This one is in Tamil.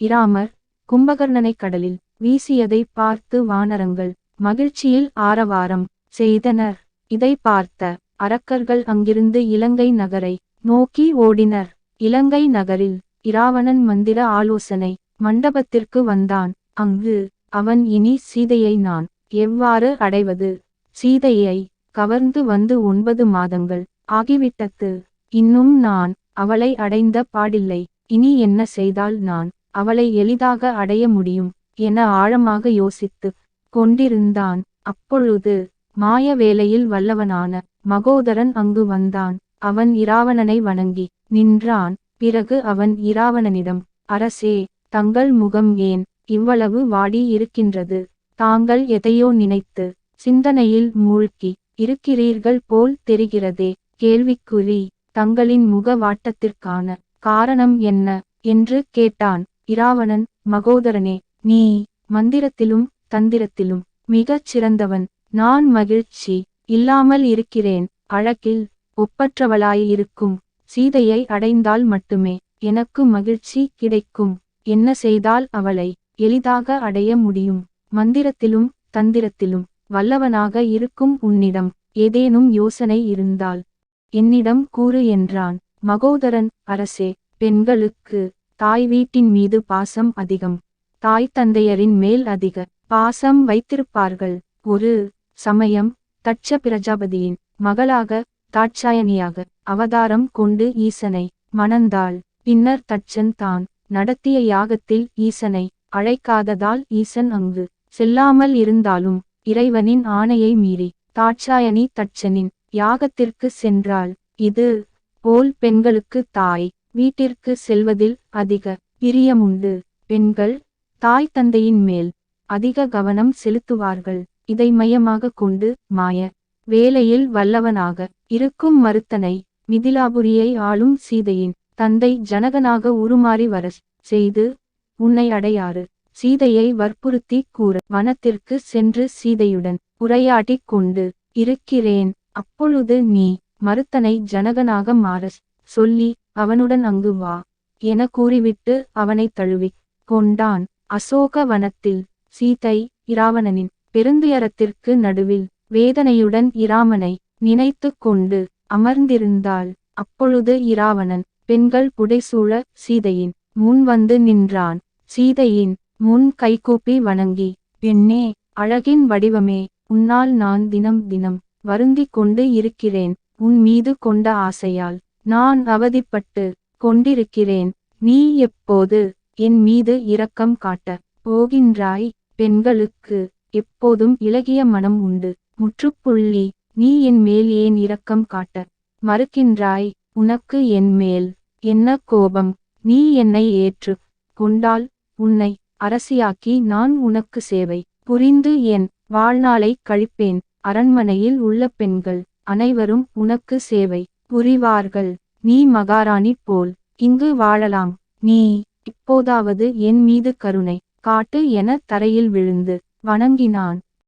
இராமர் கும்பகர்ணனை கடலில் வீசியதை பார்த்து வானரங்கள் மகிழ்ச்சியில் ஆரவாரம் செய்தனர். இதை பார்த்த அரக்கர்கள் அங்கிருந்து இலங்கை நகரை நோக்கி ஓடினர். இலங்கை நகரில் இராவணன் மந்திர ஆலோசனை மண்டபத்திற்கு வந்தான். அங்கு அவன் இனி சீதையை நான் எவ்வாறு அடைவது? சீதையை கவர்ந்து வந்து ஒன்பது மாதங்கள் ஆகிவிட்டது. இன்னும் நான் அவளை அடைந்த பாடில்லை. இனி என்ன செய்தால் நான் அவளை எளிதாக அடைய முடியும் என ஆழமாக யோசித்துக் கொண்டிருந்தான். அப்பொழுது மாய வேலையில் வல்லவனான மகோதரன் அங்கு வந்தான். அவன் இராவணனை வணங்கி நின்றான். பிறகு அவன் இராவணனிடம் அரசே தங்கள் முகம் ஏன் இவ்வளவு வாடி இருக்கின்றது? தாங்கள் எதையோ நினைத்து சிந்தனையில் மூழ்கி இருக்கிறீர்கள் போல் தெரிகிறதே. கேள்விக்குறி தங்களின் முக வாட்டத்திற்கான காரணம் என்ன? என்று கேட்டான். இராவணன் மகோதரனே நீ மந்திரத்திலும் தந்திரத்திலும் மிகச் சிறந்தவன். நான் மகிழ்ச்சி இல்லாமல் இருக்கிறேன். அழகில் ஒப்பற்றவளாயிருக்கும் சீதையை அடைந்தால் மட்டுமே எனக்கு மகிழ்ச்சி கிடைக்கும். என்ன செய்தால் அவளை எளிதாக அடைய முடியும்? மந்திரத்திலும் தந்திரத்திலும் வல்லவனாக இருக்கும் உன்னிடம் ஏதேனும் யோசனை இருந்தால் என்னிடம் கூறு என்றான். மகோதரன் அரசே பெண்களுக்கு தாய் வீட்டின் மீது பாசம் அதிகம். தாய் தந்தையரின் மேல் அதிக பாசம் வைத்திருப்பார்கள். ஒரு சமயம் தட்ச பிரஜாபதியின் மகளாக தாட்சாயணியாக அவதாரம் கொண்டு ஈசனை மணந்தாள். பின்னர் தட்சன் தான் நடத்திய யாகத்தில் ஈசனை அழைக்காததால் ஈசன் அங்கு செல்லாமல் இருந்தாலும் இறைவனின் ஆணையை மீறி தாட்சாயணி தட்சனின் யாகத்திற்கு சென்றாள். இது போல் பெண்களுக்கு தாய் வீட்டிற்கு செல்வதில் அதிக பிரியமுண்டு பெண்கள் தாய் தந்தையின் மேல் அதிக கவனம் செலுத்துவார்கள். இதை மையமாக கொண்டு மாய வேலையில் வல்லவனாக இருக்கும் மருத்தனை மிதிலாபுரியை ஆளும் சீதையின் தந்தை ஜனகனாக உருமாறி வர செய்து உன்னை அடையாறு. சீதையை வற்புறுத்தி கூற வனத்திற்கு சென்று சீதையுடன் உரையாடிக் கொண்டு இருக்கிறேன். அப்பொழுது நீ மருத்தனை ஜனகனாக மாறஸ் சொல்லி அவனுடன் அங்கு வா. என கூறிவிட்டு அவனை தழுவிக் கொண்டான். அசோக வனத்தில். சீதை இராவணனின் பெருந்துயரத்திற்கு நடுவில். வேதனையுடன் இராமனை நினைத்து கொண்டு அமர்ந்திருந்தாள். அப்பொழுது இராவணன் பெண்கள் புடைசூழ சீதையின் முன் வந்து நின்றான். சீதையின் முன் கைகூப்பி வணங்கி பெண்ணே அழகின் வடிவமே உன்னால் நான் தினம் தினம் வருந்திக் கொண்டு இருக்கிறேன். உன் மீது கொண்ட ஆசையால் நான் அவதிப்பட்டு கொண்டிருக்கிறேன். நீ எப்போது என் மீது இரக்கம் காட்ட போகின்றாய்? பெண்களுக்கு எப்போதும் இளகிய மனம் உண்டு. முற்றுப்புள்ளி நீ என் மேல் ஏன் இரக்கம் காட்ட மறுக்கின்றாய்? உனக்கு என் மேல் என்ன கோபம்? நீ என்னை ஏற்று கொண்டால் உன்னை அரசியாக்கி நான் உனக்கு சேவை புரிந்து என் வாழ்நாளை கழிப்பேன். அரண்மனையில் உள்ள பெண்கள் அனைவரும் உனக்கு சேவை புரிவார்கள். நீ மகாராணி போல் இங்கு வாழலாம். நீ இப்போதாவது என் மீது கருணை காட்டு என தரையில் விழுந்து வணங்கினான்.